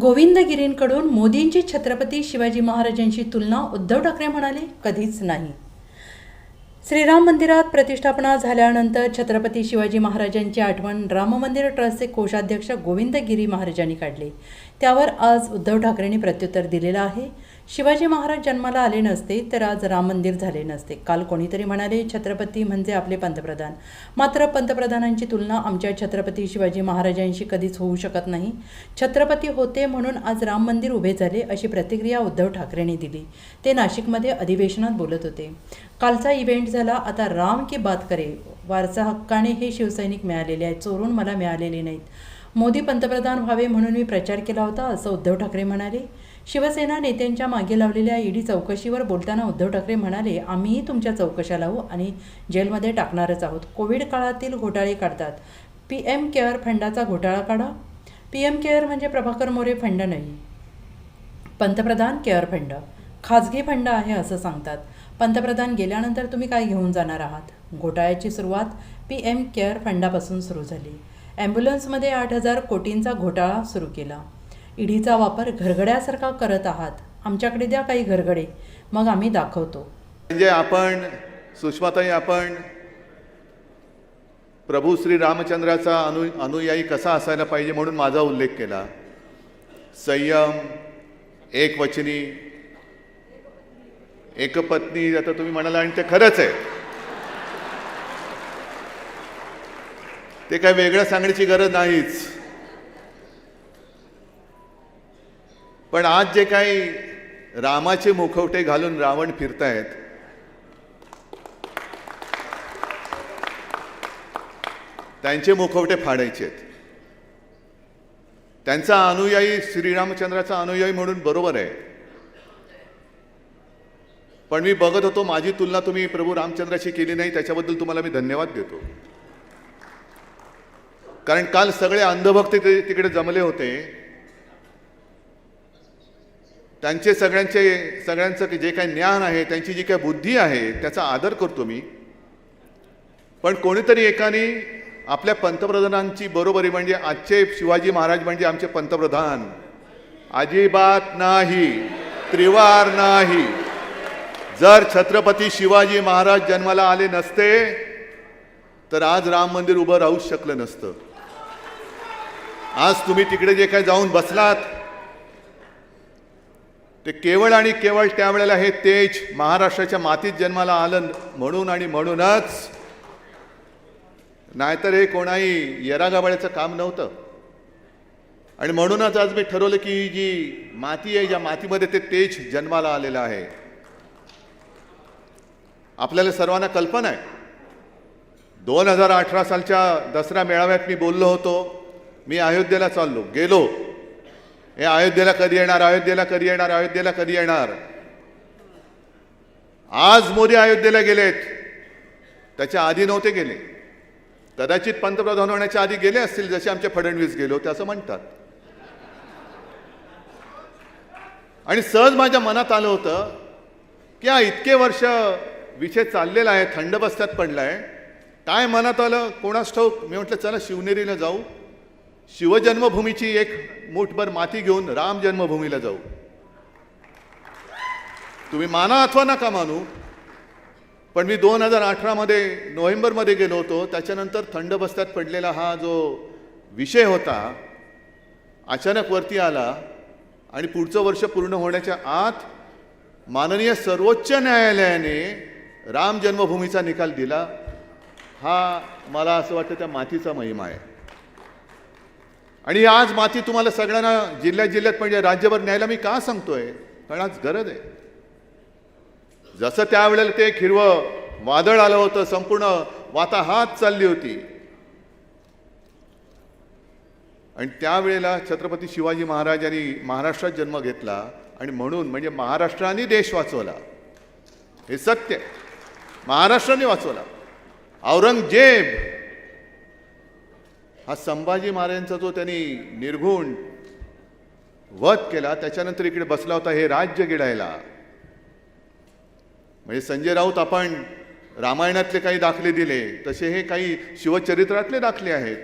गोविंदगिरींकडून मोदींची छत्रपती शिवाजी महाराजांची तुलना उद्धव ठाकरे म्हणाले कधीच नाही. श्रीराम मंदिरात प्रतिष्ठापना झाल्यानंतर छत्रपती शिवाजी महाराजांची आठवण राम मंदिर ट्रस्टचे कोषाध्यक्ष गोविंद गिरी महाराजांनी काढले. त्यावर आज उद्धव ठाकरेंनी प्रत्युत्तर दिलेलं आहे. शिवाजी महाराज जन्माला आले नसते तर आज राम मंदिर झाले नसते. काल कोणीतरी म्हणाले छत्रपती म्हणजे आपले पंतप्रधान. मात्र पंतप्रधानांची तुलना आमच्या छत्रपती शिवाजी महाराजांशी कधीच होऊ शकत नाही. छत्रपती होते म्हणून आज राम मंदिर उभे झाले अशी प्रतिक्रिया उद्धव ठाकरेंनी दिली. ते नाशिकमध्ये अधिवेशनात बोलत होते. कालचा इव्हेंट झाला आता राम की बात करे वारसा हक्काने हे शिवसैनिक मिळालेले आहेत चोरून मला मिळालेले नाहीत. मोदी पंतप्रधान व्हावे म्हणून मी प्रचार केला होता असं उद्धव ठाकरे म्हणाले. शिवसेना नेत्यांच्या मागे लावलेल्या ईडी चौकशीवर बोलताना उद्धव ठाकरे म्हणाले आम्हीही तुमच्या चौकशा लावू आणि जेलमध्ये टाकणारच आहोत. कोविड काळातील घोटाळे काढतात. पी एम केअर फंडाचा घोटाळा काढा. पी एम केअर म्हणजे प्रभाकर मोरे फंड नाही. पंतप्रधान केअर फंड. खाजगी फंड आहे असं सांगतात. पंतप्रधान गेल्यानंतर तुम्ही काय घेऊन जाणार आहात? घोटाळ्याची सुरुवात पी एम केअर फंडापासून सुरू झाली. ॲम्ब्युलन्समध्ये आठ हजार कोटींचा घोटाळा सुरू केला. इडीचा वापर घरगड्यासारखा करत आहात. आमच्याकडे द्या काही घरगडे मग आम्ही दाखवतो. म्हणजे आपण सुषमाताई आपण प्रभू श्री रामचंद्राचा अनु अनुयायी कसा असायला पाहिजे म्हणून माझा उल्लेख केला. संयम एकवचनी एकपत्नी आता तुम्ही म्हणाला आणि ते खरंच आहे. ते काय वेगळं सांगण्याची गरज नाहीच. पण आज जे काही रामाचे मुखवटे घालून रावण फिरतायत त्यांचे मुखवटे फाडायचे आहेत. त्यांचा अनुयायी श्रीरामचंद्राचा अनुयायी म्हणून बरोबर आहे. पण मी बघत होतो माझी तुलना तुम्ही प्रभू रामचंद्राशी केली नाही त्याच्याबद्दल तुम्हाला मी धन्यवाद देतो. कारण काल सगळे अंधभक्त ते तिकडे जमले होते. त्यांचे सगळ्यांचे सगळ्यांचं जे काही ज्ञान आहे त्यांची जी काही बुद्धी आहे त्याचा आदर करतो मी. पण कोणीतरी एकाने आपल्या पंतप्रधानांची बरोबरी म्हणजे आजचे शिवाजी महाराज म्हणजे आमचे पंतप्रधान. अजिबात नाही त्रिवार नाही. जर छत्रपती शिवाजी महाराज जन्माला आले नसते तर आज राम मंदिर उभं राहूच शकलं नसतं. आज तुम्ही तिकडे जे काही जाऊन बसलात ते केवळ आणि केवळ त्यावेळेला हे तेज महाराष्ट्राच्या मातीत जन्माला आलं म्हणून आणि म्हणूनच. नाहीतर हे कोणाही येरागाबाळ्याचं काम नव्हतं. आणि म्हणूनच आज मी ठरवलं की ही जी माती आहे ज्या मातीमध्ये ते तेज जन्माला आलेलं आहे. आपल्याला सर्वांना कल्पना आहे. दोन हजार अठरा सालच्या दसरा मेळाव्यात मी बोललो होतो. मी अयोध्येला चाललो गेलो. हे अयोध्येला कधी येणार? अयोध्येला कधी येणार? अयोध्येला कधी येणार? आज मोदी अयोध्येला गेलेत. त्याच्या आधी नव्हते गेले. कदाचित पंतप्रधान होण्याच्या आधी गेले असतील जसे आमचे फडणवीस गेले होते असं म्हणतात. आणि सहज माझ्या मनात आलं होतं की हा इतके वर्ष विषय चाललेला आहे थंड बस्त्यात पडला आहे काय मनात आलं? कोणास ठाऊक? मी म्हटलं चला शिवनेरीला जाऊ. शिवजन्मभूमीची एक मुठभर माती घेऊन राम जन्मभूमीला जाऊ. तुम्ही माना अथवा नका मानू पण मी दोन हजार अठरामध्ये नोव्हेंबरमध्ये गेलो होतो. त्याच्यानंतर थंड बस्त्यात पडलेला हा जो विषय होता अचानक वरती आला आणि पुढचं वर्ष पूर्ण होण्याच्या आत माननीय सर्वोच्च न्यायालयाने राम जन्मभूमीचा निकाल दिला. हा मला असं वाटतं त्या मातीचा महिमा आहे. आणि आज माती तुम्हाला सगळ्यांना जिल्ह्यात जिल्ह्यात म्हणजे राज्यभर न्यायला मी का सांगतोय? कारण आज गरज आहे. जसं त्यावेळेला ते हिरवं वादळ आलं होतं संपूर्ण वाताहात चालली होती. आणि त्यावेळेला छत्रपती शिवाजी महाराजांनी महाराष्ट्रात जन्म घेतला आणि म्हणून म्हणजे महाराष्ट्राने देश वाचवला. हे सत्य महाराष्ट्राने वाचवला. औरंगजेब हा संभाजी महाराजांचा जो त्यांनी निर्घुण वध केला त्याच्यानंतर इकडे बसला होता हे राज्य गिळायला म्हणजे संजय राऊत आपण रामायणातले काही दाखले दिले तसे हे काही शिवचरित्रातले दाखले आहेत.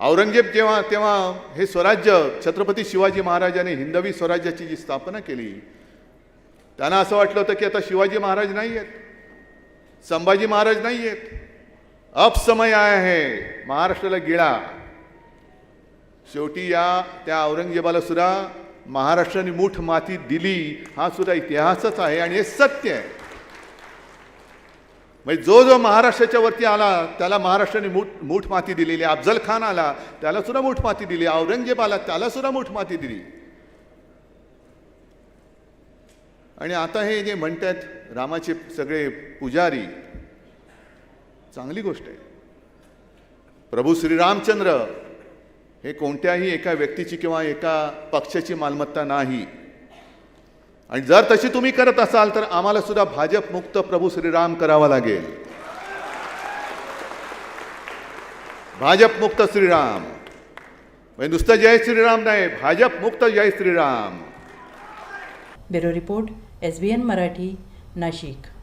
औरंगजेब जेव्हा तेव्हा हे स्वराज्य छत्रपती शिवाजी महाराजांनी हिंदवी स्वराज्याची जी स्थापना केली त्यांना असं वाटलं होतं की आता शिवाजी महाराज नाही आहेत संभाजी महाराज नाही आहेत अपसमय समय महाराष्ट्राला गिळा शेवटी या त्या औरंगजेबाला सुद्धा महाराष्ट्राने मूठ माती दिली. हा सुद्धा इतिहासच आहे आणि हे सत्य आहे. म्हणजे जो जो महाराष्ट्राच्या वरती आला त्याला महाराष्ट्राने मूठ मूठ माती दिलेली. अफजल खान आला त्याला सुद्धा मूठ माती दिली. औरंगजेब आला त्याला सुद्धा मूठ माती दिली. आणि आता हे जे म्हणतात रामाचे सगळे पुजारी चांगली गोष्ट आहे. प्रभू श्रीरामचंद्र हे कोणत्याही एका व्यक्तीची किंवा एका पक्षाची मालमत्ता नाही. आणि जर तशी तुम्ही करत असाल तर आम्हाला सुद्धा भाजप मुक्त प्रभू श्रीराम करावा लागेल. भाजप मुक्त श्रीराम. म्हणजे नुसतं जय श्रीराम नाही भाजप मुक्त जय Shriram. Bureau report S B N Marathi Nashik.